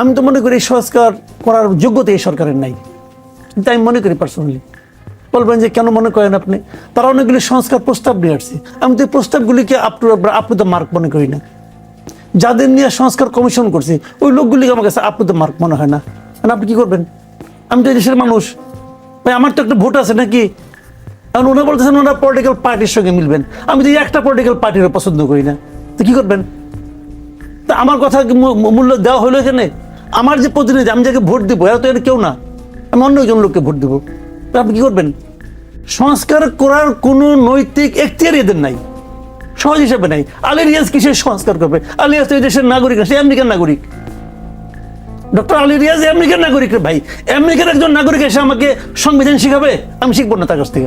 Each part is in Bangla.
আমি তো মনে করি এই সংস্কার করার যোগ্যতা এই সরকারের নাই। আমি মনে করি পার্সোনালি বলবেন যে কেন মনে করেন আপনি? তারা অনেকগুলি সংস্কার প্রস্তাব নিয়ে আসছে। আমি তো এই প্রস্তাবগুলিকে up to up to the mark মনে করি না। যাদের নিয়ে সংস্কার কমিশন করছে, ওই লোকগুলিকে আমার কাছে আপটু দ্য মার্ক মনে হয় না। কারণ আপনি কি করবেন? আমি তো দেশের মানুষ। ভাই, আমার তো একটা ভোট আছে নাকি? এখন ওনারা বলতেছেন ওনারা পলিটিক্যাল পার্টির সঙ্গে মিলবেন। আমি তো একটা পলিটিক্যাল পার্টির পছন্দ করি না। তো কী করবেন? তা আমার কথা মূল্য দেওয়া হলো এখানে? আমার যে প্রতিনিধি, আমি যাকে ভোট দিব, এরা তো এর কেউ না। আমি অন্য একজন লোককে ভোট দিব। আপনি কি করবেন? সংস্কার করার কোনো নৈতিক এখতিয়ার এদের নাই। সহজ হিসাবে নাই। আলী রিয়াজ কিসের সংস্কার করবে? আলী রিয়াজ তো এই দেশের নাগরিক সে আমেরিকার নাগরিক। ডক্টর আলী রিয়াজ আমেরিকার নাগরিক ভাই। আমেরিকার একজন নাগরিক এসে আমাকে সংবিধান শিখাবে, আমি শিখব না তার কাছ থেকে।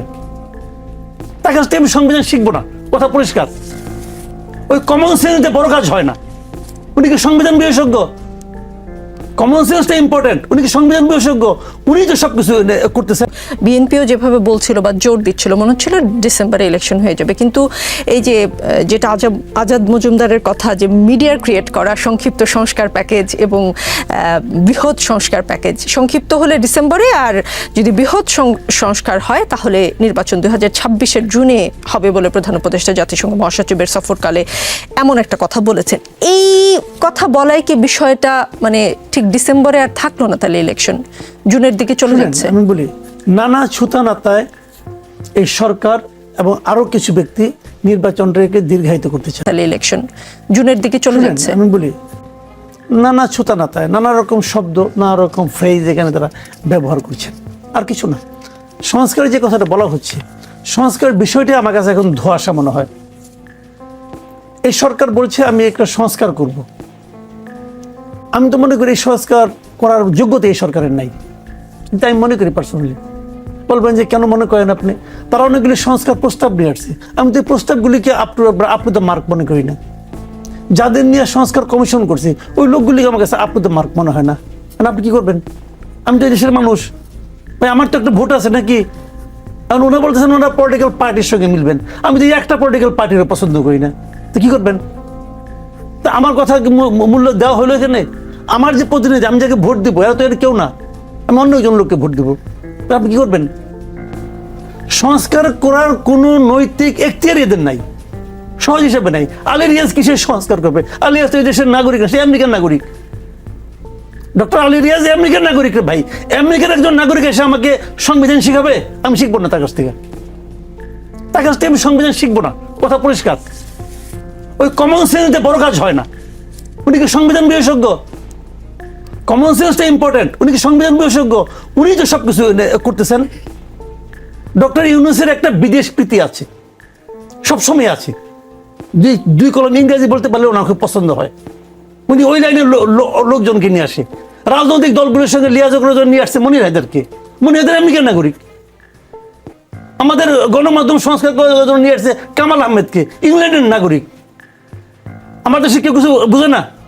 তার কাছ থেকে আমি সংবিধান শিখব না। কথা পরিষ্কার। ওই কমন সেন্সে বড় কাজ হয় না। উনি কি সংবিধান বিশেষজ্ঞ? কমন সেন্সটা ইম্পর্টেন্ট উনি কি সংবিধান বিশেষজ্ঞ? উনি তো সবকিছু এ, করতেছেন বিএনপিও যেভাবে বলছিল বা জোর দিচ্ছিল মনে হচ্ছিল ডিসেম্বরে ইলেকশন হয়ে যাবে। কিন্তু এই যে যেটা আজাদ আজাদ মজুমদারের কথা যে মিডিয়ার ক্রিয়েট করা সংক্ষিপ্ত সংস্কার প্যাকেজ এবং বৃহৎ সংস্কার প্যাকেজ সংক্ষিপ্ত হলে ডিসেম্বরে আর যদি বৃহৎ সংস্কার হয় তাহলে নির্বাচন দুই হাজার ছাব্বিশের জুনে হবে বলে প্রধান উপদেষ্টা জাতিসংঘ মহাসচিবের সফরকালে এমন একটা কথা বলেছেন। এই কথা বলাই কি বিষয়টা মানে ঠিক ডিসেম্বরে আর থাকল না তাহলে ইলেকশন জুনের দিকে চলে যাচ্ছে। আমি বলি নানা ছুতানাতায় এই সরকার এবং আরও কিছু ব্যক্তি নির্বাচনটাকে দীর্ঘায়িত করতে চায়। তাহলে ইলেকশন জুনের দিকে চলে যাচ্ছে। আমি বলি নানা ছুতানাতায় নানা রকম শব্দ নানা রকম ফ্রেজ এখানে তারা ব্যবহার করছেন। আর কিছু না। সংস্কারের যে কথাটা বলা হচ্ছে সংস্কারের বিষয়টি আমার কাছে এখন ধোয়াশা মনে হয়। এই সরকার বলছে আমি একটা সংস্কার করব। আমি তো মনে করি এই সংস্কার করার যোগ্যতা এই সরকারের নাই। কিন্তু আমি মনে করি পার্সোনালি বলবেন যে কেন মনে করেন আপনি? তারা অনেকগুলি সংস্কার প্রস্তাব নিয়ে আসছে। আমি তো এই প্রস্তাবগুলিকে আপটু দ্য মার্ক মনে করি না। যাদের নিয়ে সংস্কার কমিশন করছে, ওই লোকগুলিকে আমার কাছে আপটু দ্য মার্ক মনে হয় না। কারণ আপনি কী করবেন? আমি তো দেশের মানুষ। ভাই, আমার তো একটা ভোট আছে নাকি? কারণ ওনারা বলতেছেন ওনারা পলিটিক্যাল পার্টির সঙ্গে মিলবেন। আমি তো একটা পলিটিক্যাল পার্টিরও পছন্দ করি না। তো কী করবেন? তা আমার কথা মূল্য দেওয়া হলো এখানে? আমার যে প্রতিনিধি, আমি যাকে ভোট দিব, এরা তো এর কেউ না। আমি অন্য একজন লোককে ভোট দিব। আপনি কি করবেন? সংস্কার করার কোনো নৈতিক এখতিয়ার এদের নাই। সহজ হিসাবে নাই। আলী রিয়াজ কিসের সংস্কার করবে? আলী তো এই দেশের নাগরিক সে আমেরিকার নাগরিক। ডক্টর আলী রিয়াজ আমেরিকার নাগরিক ভাই। আমেরিকার একজন নাগরিক এসে আমাকে সংবিধান শিখাবে, আমি শিখব না তার কাছ থেকে। তার কাছ থেকে আমি সংবিধান শিখব না। কথা পরিষ্কার। ওই কমন সেন্সে বড় কাজ হয় না। উনি কি সংবিধান বিশেষজ্ঞ? কমন সেন্সটা ইম্পর্টেন্ট উনি কি সংবিধান বিশেষজ্ঞ? উনি তো সবকিছু এ, করতেছেন ডক্টর ইউনুসের একটা বিদেশ প্রীতি আছে। সবসময় আছে। দুই দুই কলম ইংরেজি বলতে পারলে ওনার খুব পছন্দ হয়। উনি ওই লাইনের লোকজনকে নিয়ে আসে। রাজনৈতিক দলগুলোর সঙ্গে লিয়াজ করার নিয়ে আসছে মনির হায়দারকে মনির হায়দার আমেরিকার নাগরিক? আমাদের গণমাধ্যম সংস্কার নিয়ে আসছে কামাল আহমেদকে। ইংল্যান্ডের নাগরিক। আমাদের দেশে কেউ কিছু বুঝে না?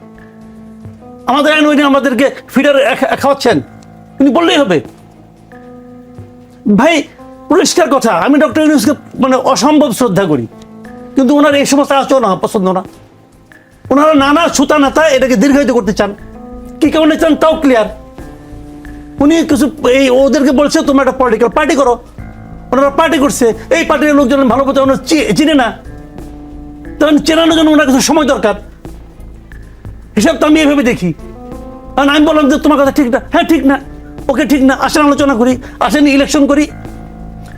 আমাদের আইন উনি আমাদেরকে ফিডার খাওয়াচ্ছেন। উনি বললেই হবে। ভাই, পরিষ্কার কথা, আমি ডক্টর ইউনুসকে মানে অসম্ভব শ্রদ্ধা করি। কিন্তু ওনার এই সমস্ত আচরণ পছন্দ না। ওনারা নানা সুতা নাতা এটাকে দীর্ঘায়িত করতে চান। কি কারণে চান তাও ক্লিয়ার উনি কিছু এই ওদেরকে বলছে, তোমরা একটা পলিটিক্যাল পার্টি করো। ওনারা পার্টি করছে। এই পার্টির লোকজন ভালো মতো ওনারা চিনে না। তখন চেনানোর জন্য ওনার কিছু সময় দরকার। হিসাব তো আমি এভাবে দেখি। কারণ আমি বললাম যে তোমার কথা ঠিক না। হ্যাঁ ঠিক না। ওকে ঠিক না। আসেন, আলোচনা করি। আসেন ইলেকশন করি।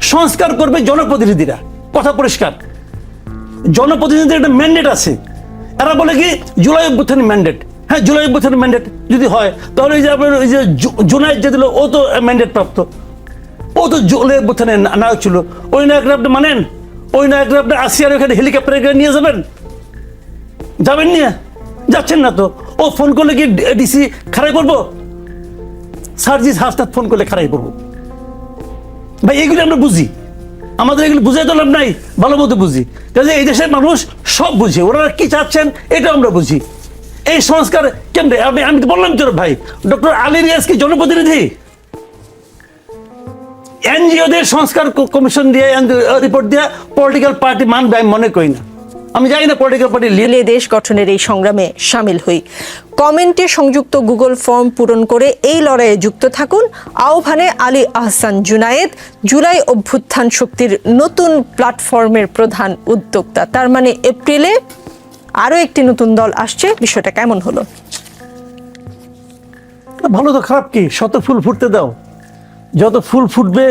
সংস্কার করবে জনপ্রতিনিধিরা। কথা পরিষ্কার। জনপ্রতিনিধিদের একটা ম্যান্ডেট আছে। এরা বলে কি, জুলাই অভ্যুত্থানের ম্যান্ডেট হ্যাঁ জুলাই অভ্যুত্থানের ম্যান্ডেট যদি হয়, তাহলে এই যে আপনার ওই যে জু- জুনাইদ যে দিল, ও তো ম্যান্ডেট প্রাপ্ত। ও তো জুলাই অভ্যুত্থানের নায়ক ছিল। ওই নায়করা আপনি মানেন? ওই নায়করা আপনি আসিয়ার ওখানে হেলিকপ্টারে নিয়ে যাবেন? যাবেন নিয়ে? যাচ্ছেন না তো? ও ফোন করলে কি ডিসি খারাই করব? সার্জিস হাসনাত ফোন করলে খারাই করব। ভাই, এগুলো আমরা বুঝি। আমাদের এগুলো বুঝাই তো লাভ নাই, ভালো মতো বুঝি। কাজে এই দেশের মানুষ সব বুঝে, ওনারা কি চাচ্ছেন এটা আমরা বুঝি। এই সংস্কার কেমনে আমি আমি তো বললাম তোর ভাই, ডক্টর আলী রিয়াজ কি জনপ্রতিনিধি? এনজিওদের সংস্কার কমিশন দিয়ে রিপোর্ট দিয়ে পলিটিক্যাল পার্টি মানবে আমি মনে করি না। আমি জানি না পলিটিক্যাল পার্টি মিলে দেশ গঠনের এই সংগ্রামে সামিল হই। কমেন্টে সংযুক্ত গুগল ফর্ম পূরণ করে এই লড়াইয়ে যুক্ত থাকুন। আহ্বানে আলী আহসান জুনায়েদ জুলাই অভ্যুত্থান শক্তির নতুন প্ল্যাটফর্মের প্রধান উদ্যোক্তা। তার মানে এপ্রিলে আরও একটি নতুন দল আসছে। বিষয়টা কেমন হলো? ভালো তো খারাপ কি? শত ফুল ফুটতে দাও। যত ফুল ফুটবে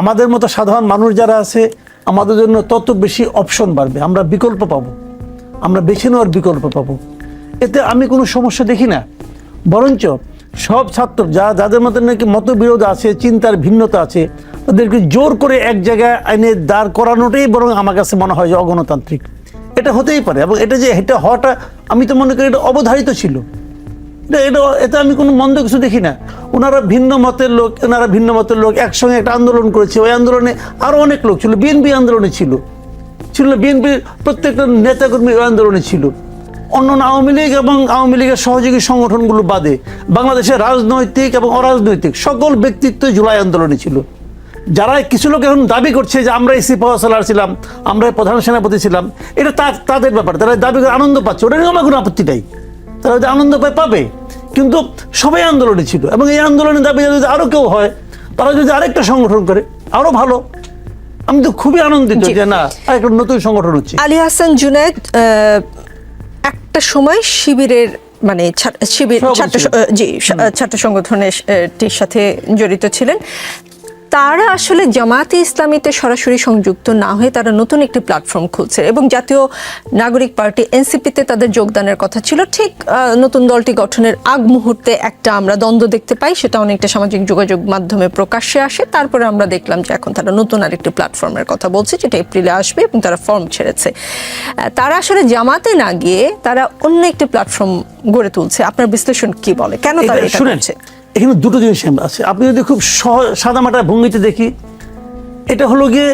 আমাদের মতো সাধারণ মানুষ যারা আছে আমাদের জন্য তত বেশি অপশন বাড়বে। আমরা বিকল্প পাবো। আমরা বেছে নেওয়ার বিকল্প পাবো। এতে আমি কোনো সমস্যা দেখি না। বরঞ্চ সব ছাত্র যা, যাদের মধ্যে নাকি মতবিরোধ আছে, চিন্তার ভিন্নতা আছে, তাদেরকে জোর করে এক জায়গায় আইনে দাঁড় করানোটাই বরং আমার কাছে মনে হয় যে অগণতান্ত্রিক। এটা হতেই পারে এবং এটা যে, এটা হওয়াটা আমি তো মনে করি এটা অবধারিত ছিল। এটা এটা আমি কোনো মন্দ কিছু দেখি না। ওনারা ভিন্ন মতের লোক, ওনারা ভিন্ন মতের লোক, একসঙ্গে একটা আন্দোলন করেছে। ওই আন্দোলনে আরও অনেক লোক ছিল। বিএনপি আন্দোলনে ছিল। ছিল বিএনপির প্রত্যেকটা নেতাকর্মী ওই আন্দোলনে ছিল। অন্য আওয়ামী লীগ এবং আওয়ামী লীগের সহযোগী সংগঠনগুলো বাদে বাংলাদেশের রাজনৈতিক এবং অরাজনৈতিক সকল ব্যক্তিত্ব জুলাই আন্দোলনে ছিল। যারা কিছু লোক এখন দাবি করছে যে আমরা এই সিপাহাসালার ছিলাম আমরা প্রধান সেনাপতি ছিলাম, এটা তাদের ব্যাপার। তারা দাবি করে আনন্দ পাচ্ছে। ওটা নিয়ে আমার কোনো আপত্তি নাই। তারা আনন্দ পায়, পাবে। কিন্তু সবাই আন্দোলনে ছিল এবং এই আন্দোলনের দাবি যদি আরও কেউ হয় তারা যদি আরেকটা সংগঠন করে আরও ভালো আমি তো খুবই আনন্দিত। যে না আরেকটা নতুন সংগঠন হচ্ছে আলী হাসান জুনায়েদ আহ, একটা সময় শিবিরের মানে শিবির ছাত্র। জি ছাত্র সংগঠনের সাথে জড়িত ছিলেন তারা আসলে জামাতে ইসলামীতে সরাসরি সংযুক্ত না হয়ে তারা নতুন একটি প্ল্যাটফর্ম খুলছে এবং জাতীয় নাগরিক পার্টি এনসিপিতে তাদের যোগদানের কথা ছিল। ঠিক নতুন দলটি গঠনের আগ মুহূর্তে একটা আমরা দ্বন্দ্ব দেখতে পাই সেটা অনেকটা সামাজিক যোগাযোগ মাধ্যমে প্রকাশ্যে আসে। তারপরে আমরা দেখলাম যে এখন তারা নতুন আরেকটি প্ল্যাটফর্মের কথা বলছে যেটা এপ্রিলে আসবে এবং তারা ফর্ম ছেড়েছে। তারা আসলে জামাতে না গিয়ে তারা অন্য একটি প্ল্যাটফর্ম গড়ে তুলছে। আপনার বিশ্লেষণ কি বলে? কেন তারা এটা করছে? এখানে দুটো জিনিস আছে। আপনি যদি খুব সাদামাটা ভঙ্গিতে দেখি, এটা হলো গিয়ে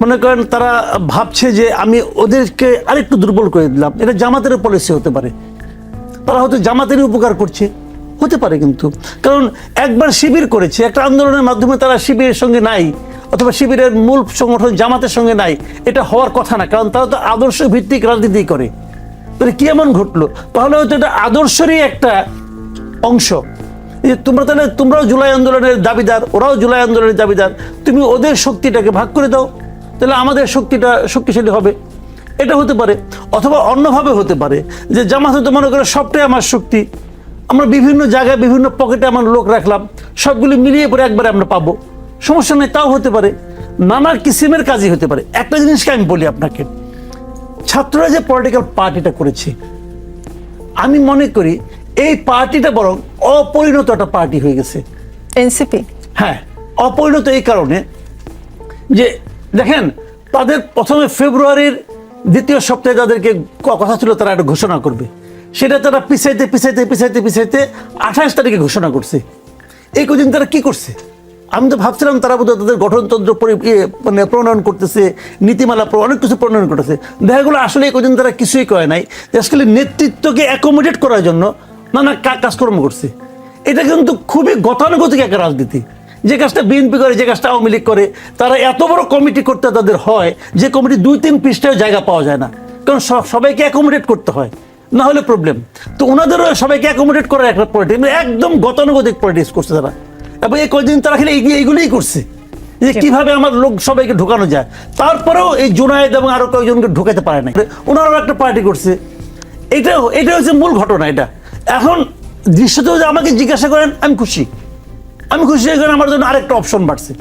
মনে করেন তারা ভাবছে যে আমি ওদেরকে আরেকটু দুর্বল করে দিলাম। এটা জামাতের পলিসি হতে পারে। তারা হয়তো জামাতেরই উপকার করছে। হতে পারে কিন্তু। কারণ একবার শিবির করেছে, একটা আন্দোলনের মাধ্যমে তারা শিবিরের সঙ্গে নাই, অথবা শিবিরের মূল সংগঠন জামাতের সঙ্গে নাই, এটা হওয়ার কথা না। কারণ তারা তো আদর্শ ভিত্তিক রাজনীতি করে। তাহলে কি এমন ঘটলো? তাহলে হয়তো এটা আদর্শেরই একটা অংশ। যে তোমরা তাহলে, তোমরাও জুলাই আন্দোলনের দাবিদার, ওরাও জুলাই আন্দোলনের দাবিদার। তুমি ওদের শক্তিটাকে ভাগ করে দাও, তাহলে আমাদের শক্তিটা শক্তিশালী হবে। এটা হতে পারে, অথবা অন্যভাবে হতে পারে, যে জামাত হতে মনে করে সবটাই আমার শক্তি। আমরা বিভিন্ন জায়গায়, বিভিন্ন পকেটে আমার লোক রাখলাম, সবগুলি মিলিয়ে পরে একবারে আমরা পাবো। সমস্যা নেই, তাও হতে পারে। নানা কিসিমের কাজই হতে পারে। একটা জিনিসকে আমি বলি আপনাকে, ছাত্ররা যে পলিটিক্যাল পার্টিটা করেছে, আমি মনে করি এই পার্টিটা বরং অপরিণত একটা পার্টি হয়ে গেছে। এনসিপি? হ্যাঁ অপরিণত এই কারণে যে দেখেন তাদের প্রথমে ফেব্রুয়ারির দ্বিতীয় সপ্তাহে তাদেরকে কথা ছিল তারা একটা ঘোষণা করবে। সেটা তারা পিছাইতে পিছাইতে পিছাইতে পিছাইতে আঠাশ তারিখে ঘোষণা করছে। এই কদিন তারা কি করছে? আমি তো ভাবছিলাম তারা বোধহয় তাদের গঠনতন্ত্র ইয়ে, মানে প্রণয়ন করতেছে নীতিমালা অনেক কিছু প্রণয়ন করতেছে। দেখা গেলো আসলে এই কদিন তারা কিছুই করে নাই। আসলে নেতৃত্বকে অ্যাকোমোডেট করার জন্য নানা কা- কাজকর্ম করছে। এটা কিন্তু খুবই গতানুগতিক একটা রাজনীতি। যে কাজটা বিএনপি করে যে কাজটা আওয়ামী লীগ করে তারা এত বড় কমিটি করতে তাদের হয় যে কমিটি দুই তিন পৃষ্ঠায় জায়গা পাওয়া যায় না। কারণ সব- সবাইকে অ্যাকোমোডেট করতে হয় না হলে প্রবলেম তো ওনাদেরও সবাইকে অ্যাকোমোডেট করার একটা পলিটিক্স একদম গতানুগতিক পলিটিক্স করছে তারা। এবং এই কয়েকদিন তারা খালি এগিয়ে এগুলোই করছে। যে কীভাবে আমার লোক সবাইকে ঢোকানো যায়। তারপরেও এই জুনায়েদ এবং আরও কয়েকজনকে ঢোকাতে পারে না। ওনারাও একটা পার্টি করছে। এটা এটা হচ্ছে মূল ঘটনা এটা। এখন দৃশ্যত যদি আমাকে জিজ্ঞাসা করেন আমি খুশি। আমি খুশি কারণ আমার জন্য আরেকটা অপশন বাড়ছে।